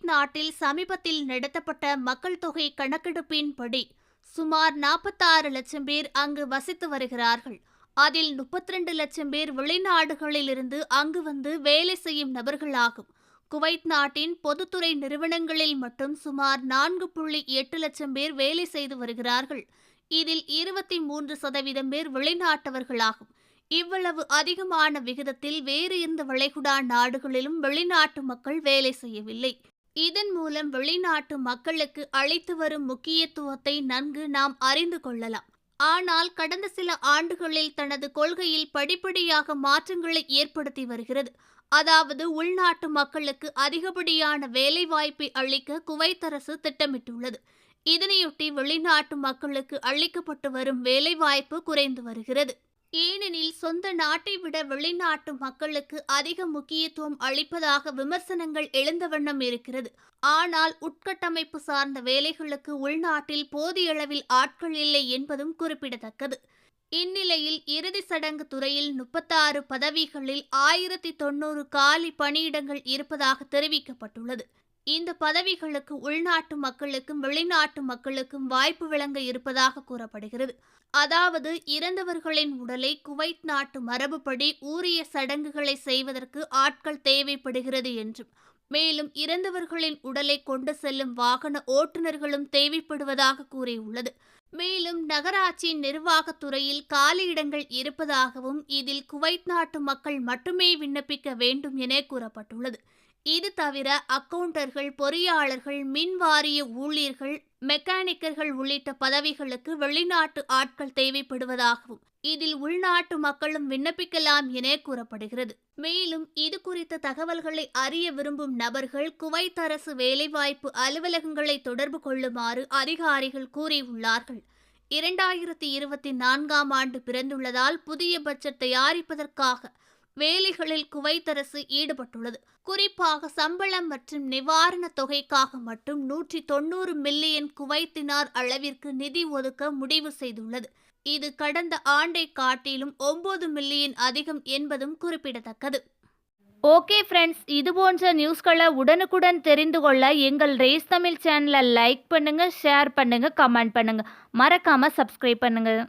நாட்டில் சமீபத்தில் நடத்தப்பட்ட மக்கள் தொகை கணக்கெடுப்பின்படி சுமார் நாற்பத்தாறு லட்சம் பேர் அங்கு வசித்து வருகிறார்கள். அதில் 32 லட்சம் பேர் வெளிநாடுகளிலிருந்து அங்கு வந்து வேலை செய்யும் நபர்களாகும். குவைத் நாட்டின் பொதுத்துறை நிறுவனங்களில் மட்டும் சுமார் நான்கு புள்ளி எட்டு லட்சம் பேர் வேலை செய்து வருகிறார்கள். இதில் இருபத்தி மூன்று சதவீதம் பேர் வெளிநாட்டவர்களாகும். இவ்வளவு அதிகமான விகிதத்தில் வேறு எந்த வளைகுடா நாடுகளிலும் வெளிநாட்டு மக்கள் வேலை செய்யவில்லை. இதன் மூலம் வெளிநாட்டு மக்களுக்கு அளித்து வரும் முக்கியத்துவத்தை நன்கு நாம் அறிந்து கொள்ளலாம். ஆனால் கடந்த சில ஆண்டுகளில் தனது கொள்கையில் படிப்படியாக மாற்றங்களை ஏற்படுத்தி வருகிறது. அதாவது உள்நாட்டு மக்களுக்கு அதிகப்படியான வேலைவாய்ப்பை அளிக்க குவைத் அரசு திட்டமிட்டுள்ளது. இதனையொட்டி வெளிநாட்டு மக்களுக்கு அளிக்கப்பட்டு வரும் வேலைவாய்ப்பு குறைந்து வருகிறது. ஏனெனில் சொந்த நாட்டை விட வெளிநாட்டு மக்களுக்கு அதிக முக்கியத்துவம் அளிப்பதாக விமர்சனங்கள் எழுந்த வண்ணம் இருக்கிறது. ஆனால் உட்கட்டமைப்பு சார்ந்த வேலைகளுக்கு உள்நாட்டில் போதிய அளவில் ஆட்கள் இல்லை என்பதும் குறிப்பிடத்தக்கது. இந்நிலையில் இறுதி சடங்கு துறையில் முப்பத்தாறு பதவிகளில் ஆயிரத்தி தொண்ணூறு காலி பணியிடங்கள் இருப்பதாக தெரிவிக்கப்பட்டுள்ளது. இந்த பதவிகளுக்கு உள்நாட்டு மக்களுக்கும் வெளிநாட்டு மக்களுக்கும் வாய்ப்பு வழங்க இருப்பதாக கூறப்படுகிறது. அதாவது இறந்தவர்களின் உடலை குவைத் நாட்டு மரபுப்படி ஊரிய சடங்குகளை செய்வதற்கு ஆட்கள் தேவைப்படுகிறது என்றும் மேலும் இறந்தவர்களின் உடலை கொண்டு செல்லும் வாகன ஓட்டுநர்களும் தேவைப்படுவதாக கூறியுள்ளது. மேலும் நகராட்சி நிர்வாகத்துறையில் காலியிடங்கள் இருப்பதாகவும் இதில் குவைத் நாட்டு மக்கள் மட்டுமே விண்ணப்பிக்க வேண்டும் என கூறப்பட்டுள்ளது. இது தவிர அக்கவுண்டர்கள் பொறியாளர்கள் மின் வாரிய ஊழியர்கள் மெக்கானிக்கர்கள் உள்ளிட்ட பதவிகளுக்கு வெளிநாட்டு ஆட்கள் தேவைப்படுவதாகவும் இதில் உள்நாட்டு மக்களும் விண்ணப்பிக்கலாம் என கூறப்படுகிறது. மேலும் இது குறித்த தகவல்களை அறிய விரும்பும் நபர்கள் குவைத் அரசு வேலைவாய்ப்பு அலுவலகங்களை தொடர்பு கொள்ளுமாறு அதிகாரிகள் கூறியுள்ளார்கள். இரண்டாயிரத்தி இருபத்தி நான்காம் ஆண்டு பிறந்துள்ளதால் புதிய பட்ஜெட் தயாரிப்பதற்காக வேலைகளில் குவைத் அரசு ஈடுபட்டுள்ளது. குறிப்பாக சம்பளம் மற்றும் நிவாரணத் தொகைக்காக மட்டும் நூற்றி தொண்ணூறு மில்லியன் குவைத்தினார் அளவிற்கு நிதி ஒதுக்க முடிவு செய்துள்ளது. இது கடந்த ஆண்டை காட்டிலும் ஒன்பது மில்லியன் அதிகம் என்பதும் குறிப்பிடத்தக்கது. ஓகே ஃப்ரெண்ட்ஸ் இது போன்ற நியூஸ்களை உடனுக்குடன் தெரிந்து கொள்ள எங்கள் ரேஸ் தமிழ் சேனலை லைக் பண்ணுங்கள் ஷேர் பண்ணுங்கள் கமெண்ட் பண்ணுங்கள் மறக்காமல் சப்ஸ்கிரைப் பண்ணுங்கள்